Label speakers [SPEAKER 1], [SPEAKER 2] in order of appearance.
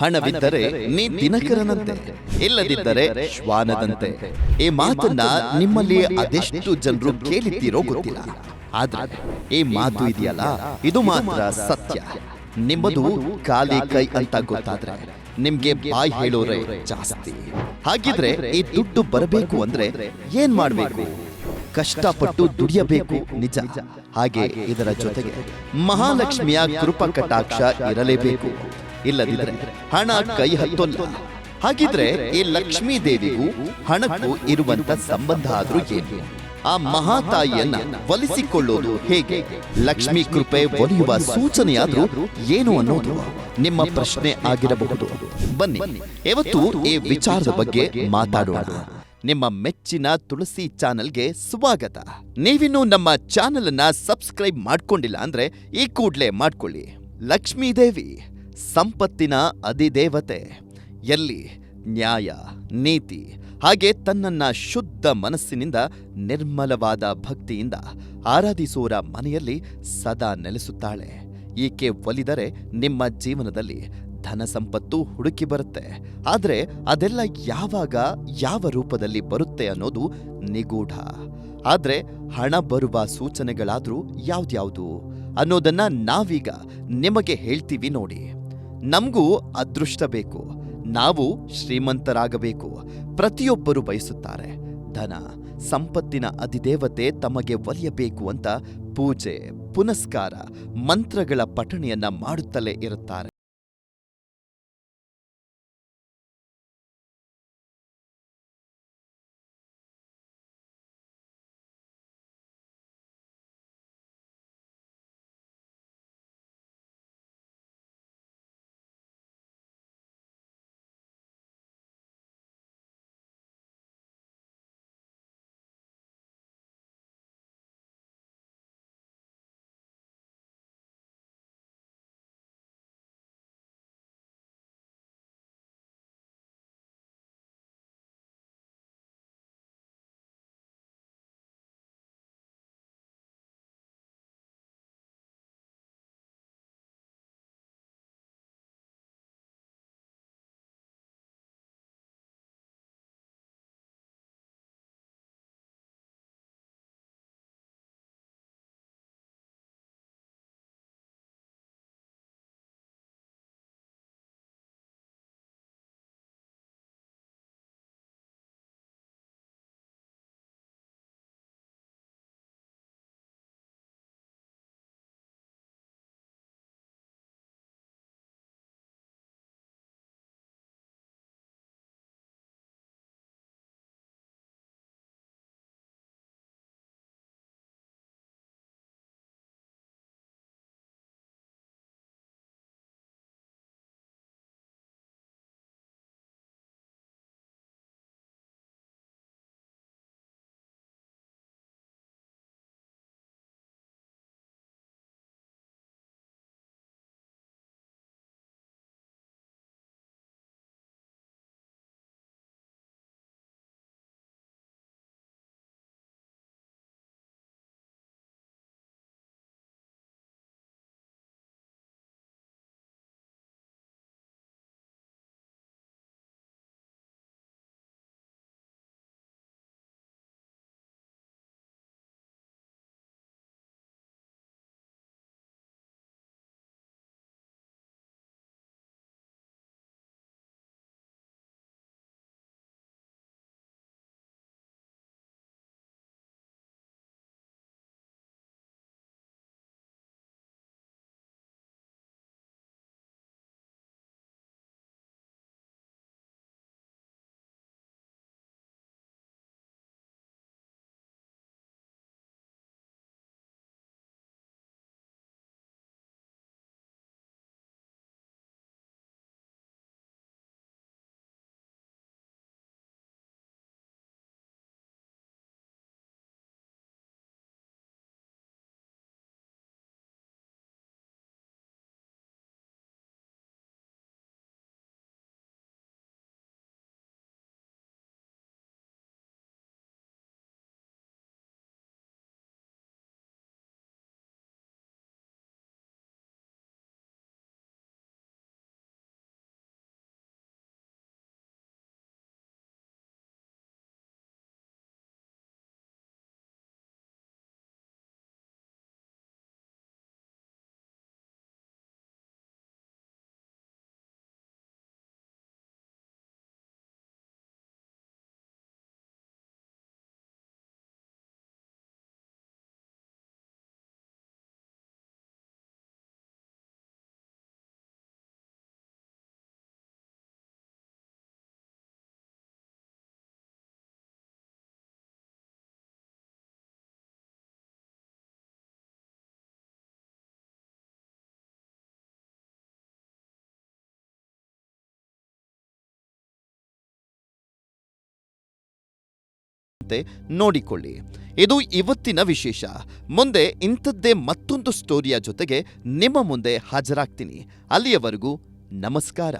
[SPEAKER 1] ಹಣವಿದ್ದರೆ ನೀ ದಿನಕರನಂತೆ. ಇಲ್ಲದಿದ್ದರೆ ಶ್ವಾನದಂತೆ. ಈ ಮಾತನ್ನ ನಿಮ್ಮಲ್ಲಿ ಅದೆಷ್ಟು ಜನರು ಕೇಳಿದ್ದೀರೋ ಗೊತ್ತಿಲ್ಲ. ಆದ್ರೆ ಈ ಮಾತು ಇದೆಯಲ್ಲ? ಇದು ಮಾತ್ರ ಸತ್ಯ. ನಿಮ್ಮದು ಖಾಲಿ ಕೈ ಅಂತ ಗೊತ್ತಾದ್ರೆ ನಿಮ್ಗೆ ಬಾಯಿ ಹೇಳೋರೆ ಜಾಸ್ತಿ. ಹಾಗಿದ್ರೆ ಈ ದುಡ್ಡು ಬರಬೇಕು ಅಂದ್ರೆ ಏನ್ ಮಾಡ್ಬೇಕು? ಕಷ್ಟಪಟ್ಟು ದುಡಿಯಬೇಕು ನಿಜ. ಹಾಗೆ ಇದರ ಜೊತೆಗೆ ಮಹಾಲಕ್ಷ್ಮಿಯ ಕೃಪಾ ಕಟಾಕ್ಷ ಇರಲೇಬೇಕು. ಇಲ್ಲದಿದ್ರೆ ಹಣ ಕೈ ಹತ್ತೊಲ್ಲ. ಹಾಗಿದ್ರೆ ಈ ಲಕ್ಷ್ಮೀ ದೇವಿಗೂ ಹಣಕ್ಕೂ ಇರುವಂತ ಸಂಬಂಧ ಆದ್ರೂ ಏನು? ಆ ಮಹಾತಾಯಿಯನ್ನ ಒಲಿಸಿಕೊಳ್ಳೋದು ಹೇಗೆ? ಲಕ್ಷ್ಮೀ ಕೃಪೆ ಒಲಿಯುವ ಸೂಚನೆಯಾದ್ರೂ ಏನು ಅನ್ನೋದು ನಿಮ್ಮ ಪ್ರಶ್ನೆ ಆಗಿರಬಹುದು. ಬನ್ನಿ. ಇವತ್ತು ಈ ವಿಚಾರದ ಬಗ್ಗೆ ಮಾತಾಡೋಣ. ನಿಮ್ಮ ಮೆಚ್ಚಿನ ತುಳಸಿ ಚಾನೆಲ್ಗೆ ಸ್ವಾಗತ. ನೀವಿನ್ನೂ ನಮ್ಮ ಚಾನೆಲ್ ಅನ್ನ ಸಬ್ಸ್ಕ್ರೈಬ್ ಮಾಡ್ಕೊಂಡಿಲ್ಲ ಅಂದ್ರೆ ಈ ಕೂಡ್ಲೆ ಮಾಡ್ಕೊಳ್ಳಿ. ಲಕ್ಷ್ಮೀ ದೇವಿ. ಸಂಪತ್ತಿನ ಅಧಿದೇವತೆ, ಎಲ್ಲಿ ನ್ಯಾಯ, ನೀತಿ, ಹಾಗೆ ತನ್ನನ್ನ ಶುದ್ಧ ಮನಸ್ಸಿನಿಂದ ನಿರ್ಮಲವಾದ ಭಕ್ತಿಯಿಂದ ಆರಾಧಿಸುವರ ಮನೆಯಲ್ಲಿ ಸದಾ ನೆಲೆಸುತ್ತಾಳೆ. ಈಕೆ ಒಲಿದರೆ ನಿಮ್ಮ ಜೀವನದಲ್ಲಿ ಧನ ಸಂಪತ್ತು ಹುಡುಕಿ ಬರುತ್ತೆ. ಆದರೆ ಅದೆಲ್ಲ ಯಾವಾಗ, ಯಾವ ರೂಪದಲ್ಲಿ ಬರುತ್ತೆ ಅನ್ನೋದು ನಿಗೂಢ. ಆದರೆ ಹಣ ಬರುವ ಸೂಚನೆಗಳಾದರೂ ಯಾವ್ದ್ಯಾವುದು ಅನ್ನೋದನ್ನ ನಾವೀಗ ನಿಮಗೆ ಹೇಳ್ತೀವಿ ನೋಡಿ. ನಮಗೂ ಅದೃಷ್ಟ ಬೇಕು. ನಾವು ಶ್ರೀಮಂತರಾಗಬೇಕು. ಪ್ರತಿಯೊಬ್ಬರು ಬಯಸುತ್ತಾರೆ. ಧನ, ಸಂಪತ್ತಿನ ಅಧಿದೇವತೆ ತಮಗೆ ಒಲಿಯಬೇಕು ಅಂತ ಪೂಜೆ, ಪುನಸ್ಕಾರ, ಮಂತ್ರಗಳ ಪಠಣೆಯನ್ನ ಮಾಡುತ್ತಲೇ ಇರುತ್ತಾರೆ. ನೋಡಿಕೊಳ್ಳಿ. ಇದು ಇವತ್ತಿನ ವಿಶೇಷ. ಮುಂದೆ ಇಂಥದ್ದೇ ಮತ್ತೊಂದು ಸ್ಟೋರಿಯ ಜೊತೆಗೆ ನಿಮ್ಮ ಮುಂದೆ ಹಾಜರಾಗ್ತೀನಿ. ಅಲ್ಲಿಯವರೆಗೂ ನಮಸ್ಕಾರ.